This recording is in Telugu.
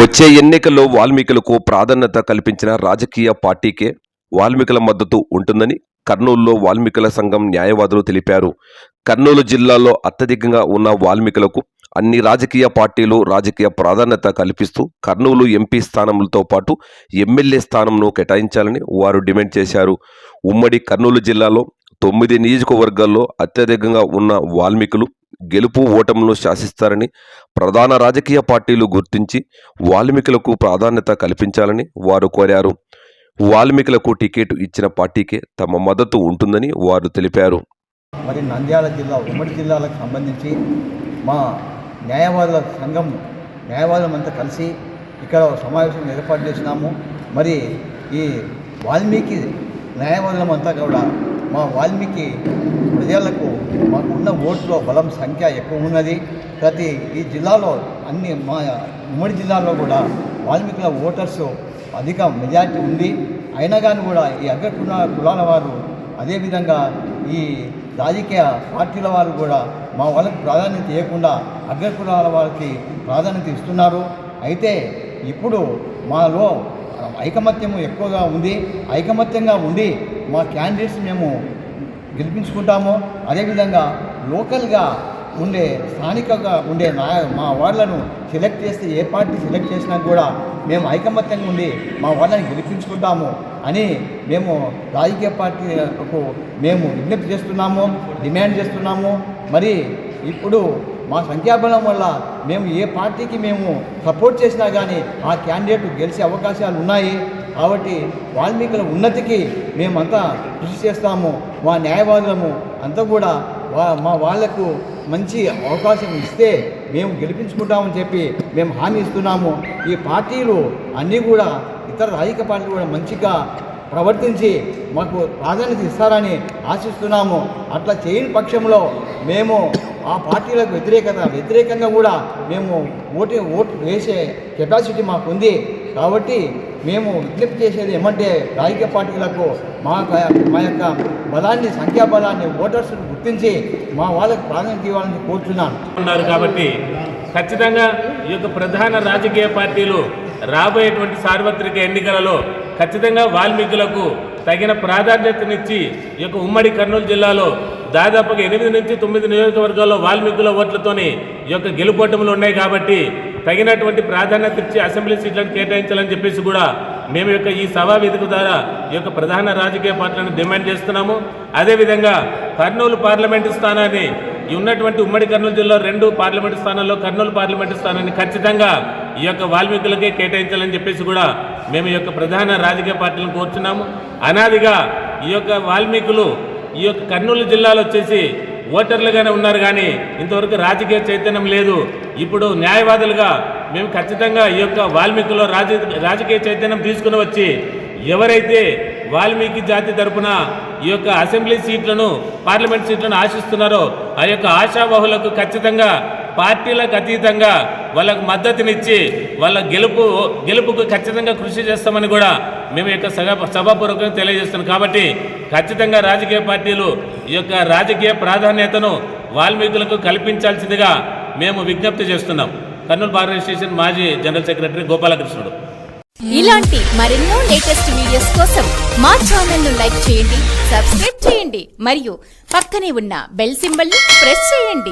వచ్చే ఎన్నికల్లో వాల్మీకులకు ప్రాధాన్యత కల్పించిన రాజకీయ పార్టీకే వాల్మీకుల మద్దతు ఉంటుందని కర్నూలులో వాల్మీకుల సంఘం న్యాయవాదులు తెలిపారు. కర్నూలు జిల్లాలో అత్యధికంగా ఉన్న వాల్మీకులకు అన్ని రాజకీయ పార్టీలు రాజకీయ ప్రాధాన్యత కల్పిస్తూ కర్నూలు ఎంపీ స్థానములతో పాటు ఎమ్మెల్యే స్థానంను కేటాయించాలని వారు డిమాండ్ చేశారు. ఉమ్మడి కర్నూలు జిల్లాలో తొమ్మిది నియోజకవర్గాల్లో అత్యధికంగా ఉన్న వాల్మీకులు గెలుపు ఓటములను శాసిస్తారని ప్రధాన రాజకీయ పార్టీలు గుర్తించి వాల్మీకులకు ప్రాధాన్యత కల్పించాలని వారు కోరారు. వాల్మీకులకు టికెట్ ఇచ్చిన పార్టీకే తమ మద్దతు ఉంటుందని వారు తెలిపారు. మరి నంద్యాల జిల్లా ఉమ్మడి జిల్లాలకు సంబంధించి మా న్యాయవాదుల సంఘం న్యాయవాదులమంతా కలిసి ఇక్కడ సమావేశం ఏర్పాటు చేసినాము. మరి ఈ వాల్మీకి న్యాయవాదులమంతా కూడా మా వాల్మీకి ప్రజలకు మాకు ఉన్న ఓట్లో బలం సంఖ్య ఎక్కువ ఉన్నది. ప్రతి ఈ జిల్లాలో అన్ని మా ఉమ్మడి జిల్లాలో కూడా వాల్మీకుల ఓటర్స్ అధిక మెజార్టీ ఉంది. అయినా కానీ కూడా ఈ అగ్రకుల కులాల వారు అదేవిధంగా ఈ రాజకీయ పార్టీల వారు కూడా మా వాళ్ళకి ప్రాధాన్యత ఇవ్వకుండా అగ్రకులాల వారికి ప్రాధాన్యత ఇస్తున్నారు. అయితే ఇప్పుడు మాలో ఐకమత్యము ఎక్కువగా ఉంది ఐకమత్యంగా ఉండి మా క్యాండిడేట్స్ మేము గెలిపించుకుంటాము. అదేవిధంగా లోకల్గా ఉండే స్థానికంగా ఉండే నాయ మా వాళ్ళను సెలెక్ట్ చేస్తే ఏ పార్టీ సెలెక్ట్ చేసినా కూడా మేము ఐకమత్యంగా ఉండి మా వాళ్ళని గెలిపించుకుంటాము అని మేము రాజకీయ పార్టీలకు మేము విజ్ఞప్తి చేస్తున్నాము డిమాండ్ చేస్తున్నాము. మరి ఇప్పుడు మా సంఖ్యాబలం వల్ల మేము ఏ పార్టీకి మేము సపోర్ట్ చేసినా కానీ ఆ క్యాండిడేట్ గెలిచే అవకాశాలు ఉన్నాయి. కాబట్టి వాల్మీకుల ఉన్నతికి మేమంతా కృషి చేస్తాము. మా న్యాయవాదులము అంతా కూడా వా మా వాళ్ళకు మంచి అవకాశం ఇస్తే మేము గెలిపించుకుంటామని చెప్పి మేము హామీ ఇస్తున్నాము. ఈ పార్టీలు అన్నీ కూడా ఇతర రాజకీయ పార్టీలు కూడా మంచిగా ప్రవర్తించి మాకు ప్రాధాన్యత ఇస్తారని ఆశిస్తున్నాము. అట్లా చేయని పక్షంలో మేము ఆ పార్టీలకు వ్యతిరేకత వ్యతిరేకంగా కూడా మేము ఓటు ఓటు వేసే కెపాసిటీ మాకు ఉంది. కాబట్టి మేము విజ్ఞప్తి చేసేది ఏమంటే రాజకీయ పార్టీలకు మా మా యొక్క బలాన్ని సంఖ్యాబలాన్ని ఓటర్స్ని గుర్తించి మా వాళ్ళకి ప్రాధాన్యత ఇవ్వాలని కోరుతున్నాను ఉన్నారు కాబట్టి ఖచ్చితంగా ఈ యొక్క ప్రధాన రాజకీయ పార్టీలు రాబోయేటువంటి సార్వత్రిక ఎన్నికలలో ఖచ్చితంగా వాల్మీకులకు తగిన ప్రాధాన్యతనిచ్చి ఈ యొక్క ఉమ్మడి కర్నూలు జిల్లాలో దాదాపుగా ఎనిమిది నుంచి తొమ్మిది నియోజకవర్గాల్లో వాల్మీకుల ఓట్లతోని ఈ యొక్క గెలుపోటములు ఉన్నాయి కాబట్టి తగినటువంటి ప్రాధాన్యత ఇచ్చి అసెంబ్లీ సీట్లను కేటాయించాలని చెప్పేసి కూడా మేము యొక్క ఈ సభా వేదిక ద్వారా ఈ యొక్క ప్రధాన రాజకీయ పార్టీలను డిమాండ్ చేస్తున్నాము. అదేవిధంగా కర్నూలు పార్లమెంటు స్థానాన్ని ఈ ఉన్నటువంటి ఉమ్మడి కర్నూలు జిల్లా రెండు పార్లమెంటు స్థానాల్లో కర్నూలు పార్లమెంటు స్థానాన్ని ఖచ్చితంగా ఈ యొక్క వాల్మీకులకే కేటాయించాలని చెప్పేసి కూడా మేము ఈ యొక్క ప్రధాన రాజకీయ పార్టీలను కోరుతున్నాము అనాదిగా ఈ యొక్క వాల్మీకులు ఈ యొక్క కర్నూలు జిల్లాలో వచ్చేసి ఓటర్లుగానే ఉన్నారు కానీ ఇంతవరకు రాజకీయ చైతన్యం లేదు. ఇప్పుడు న్యాయవాదులుగా మేము ఖచ్చితంగా ఈ యొక్క వాల్మీకులో రాజ రాజకీయ చైతన్యం తీసుకుని వచ్చి ఎవరైతే వాల్మీకి జాతి తరపున ఈ యొక్క అసెంబ్లీ సీట్లను పార్లమెంట్ సీట్లను ఆశిస్తున్నారో ఆ యొక్క ఆశావహులకు ఖచ్చితంగా పార్టీలకు అతీతంగా వాళ్ళకు మద్దతునిచ్చి వాళ్ళ గెలుపు గెలుపుకు ఖచ్చితంగా కృషి చేస్తామని కూడా మేము యొక్క సభ సభాపూర్వకంగా తెలియజేస్తున్నాం. కాబట్టి ఖచ్చితంగా రాజకీయ పార్టీలు ఈ యొక్క రాజకీయ ప్రాధాన్యతను వాల్మీకులకు కల్పించాల్సిందిగా మేము విజ్ఞప్తి చేస్తున్నాం. కర్నూలు బార్ స్టేషన్ మాజీ జనరల్ సెక్రటరీ గోపాలకృష్ణుడు. ఇలాంటి మరెన్నో లేటెస్ట్ వీడియోస్ కోసం మా ఛానల్ను లైక్ చేయండి సబ్స్క్రైబ్ చేయండి మరియు పక్కనే ఉన్న బెల్ సింబల్ ప్రెస్ చేయండి.